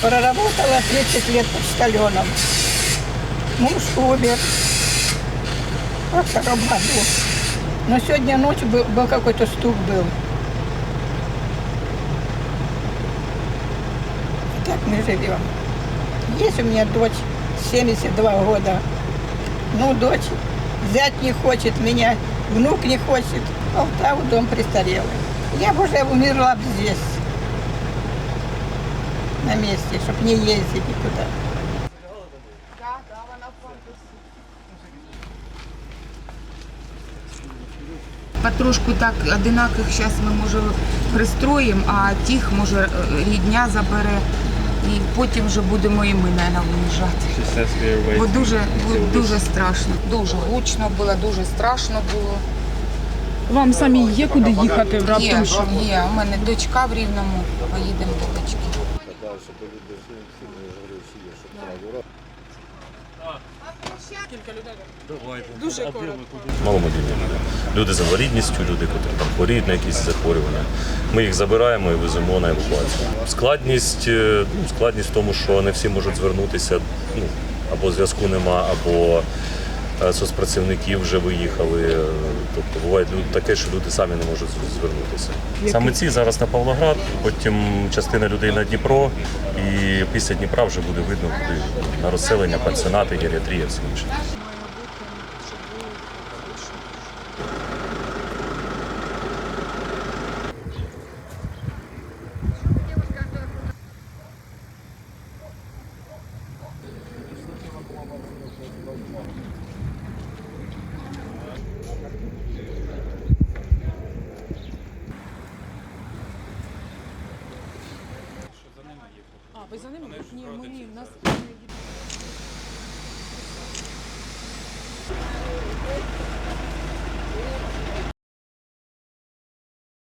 Проработала 30 лет почтальоном. Муж умер во втором году. Но сегодня ночью был, был какой-то стук был. Так мы живем. Есть у меня дочь 72 года. Ну, дочь, зять не хочет меня, внук не хочет. Полтаву дом престарелый. Я бы уже умерла здесь, на месте, чтобы не ездить никуда. Потрошку так одинаких зараз ми може пристроїмо, а тих може рідня забере. І потім вже будемо і ми, мабуть, виїжджати. Бо дуже, дуже страшно. Дуже гучно було, дуже страшно було. Вам самі є куди їхати Є, раптом? що? є. У мене дочка в Рівному, поїдемо до дочки. Маломобільні люди. Люди з інвалідністю, люди, які там хворіють на якісь захворювання. Ми їх забираємо і веземо на евакуацію. Складність, е, ну, складність в тому, що не всі можуть звернутися, ну, або зв'язку нема, або соцпрацівники вже виїхали. Е, Тобто буває таке, що люди самі не можуть звернутися. Саме ці зараз на Павлоград, потім частина людей на Дніпро, і після Дніпра вже буде видно, куди на розселення, пансіонати, геріатрія, все інше. А, ви за ними? Ні, ми нас